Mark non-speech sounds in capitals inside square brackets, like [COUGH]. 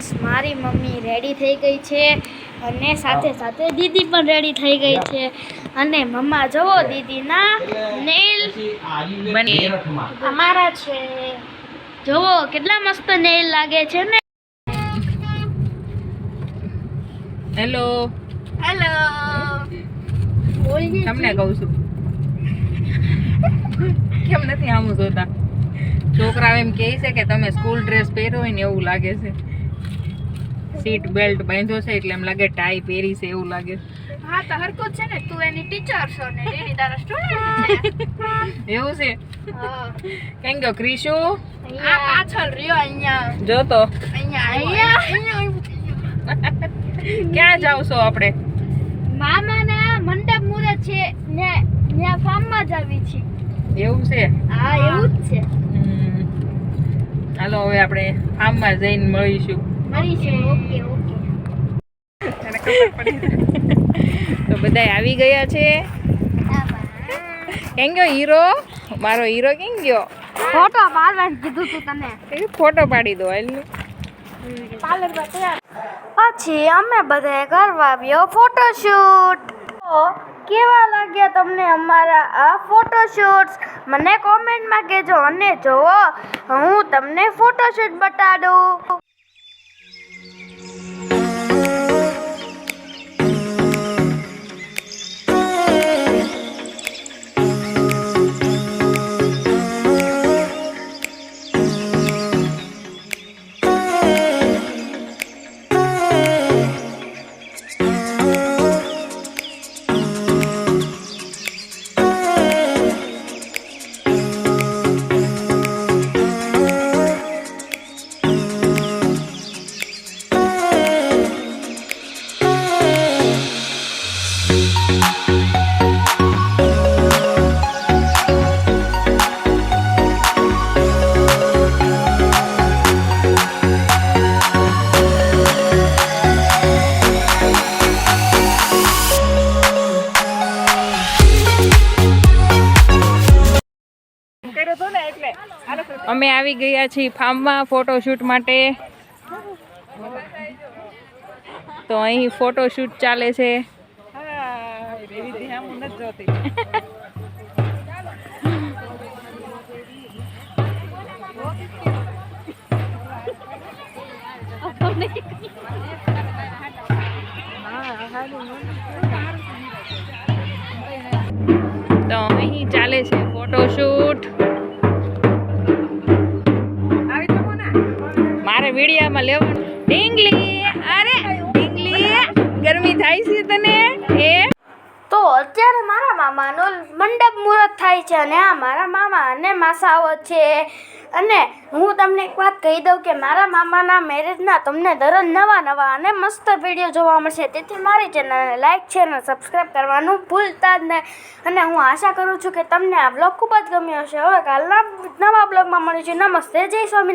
Friends મારી mummy ready થઈ ગઈ છે અને સાથે સાથે દીદી પણ રેડી થઈ ગઈ છે. અને મમ્મા જવો દીદીના નેલ અમારા છે. જુઓ કેટલા મસ્ત નેલ લાગે છે ને. હેલો હેલો તમને કહું છું. કેમ નથી આમ જોતા? છોકરાઓ એમ કહે છે કે તમે સ્કૂલ ડ્રેસ પહેર્યો હોય ને એવું લાગે છે. સીટ બેલ્ટ બાંધ્યો છે એટલે એમ લાગે ટાઈ પહેરી છે એવું લાગે. હા તો હરકો છે ને તું એની ટીચર છો ને એની તારા સ્ટુડન્ટ [LAUGHS] એવું છે. કેમ ગયો ક્રિશુ? આ પાછળ રહ્યો અહીંયા. જો તો અહીંયા અહીંયા ક્યાં જાવ છો આપણે? મામાના મંડપ મુરત છે ને ત્યાં ફાર્મમાં જ આવી છે એવું છે? હા એવું જ છે. હાલો હવે આપણે ફાર્મમાં જઈને મળીશું. મળી ઓકે ઓકે તો બધા આવી ગયા છે. કેમ ગયો હીરો? મારો હીરો કેમ ગયો? ફોટો પાડવા કીધું તું તને. એ ફોટો પાડી દો એટલે પછી અમે બધાએ કરવા આવ્યો ફોટોશૂટ તો કેવા લાગ્યા તમને અમારા આ ફોટોશૂટ્સ મને કોમેન્ટમાં કહેજો અને જુઓ હું તમને ફોટોશૂટ બતાડું. અમે આવી ગયા છીએ ફાર્મમાં ફોટોશૂટ માટે. તો અહીં ફોટોશૂટ ચાલે છે. તો અહીં ચાલે છે ફોટોશૂટ. વિડીયામાં લેવાનું. ઢીંગલી! અરે, ઢીંગલી! ગરમી થાય છે તને? એ? તો અત્યારે મારા મામાનો મંડપ મુહૂર્ત થાય છે અને આ મારા મામા અને માસાઓ છે. અને હું તમને એક વાત કહી દઉં કે મારા મામાના મેરેજના તમને દરરોજ નવા નવા અને મસ્ત વીડિયો જોવા મળશે. તેથી મારી ચેનલને લાઇક છે અને સબસ્ક્રાઈબ કરવાનું ભૂલતા જ નહીં. અને હું આશા કરું છું કે તમને આ બ્લોગ ખૂબ જ ગમ્યો હશે. હવે કાલના નવા બ્લોગમાં મળીશું. નમસ્તે, જય સ્વામી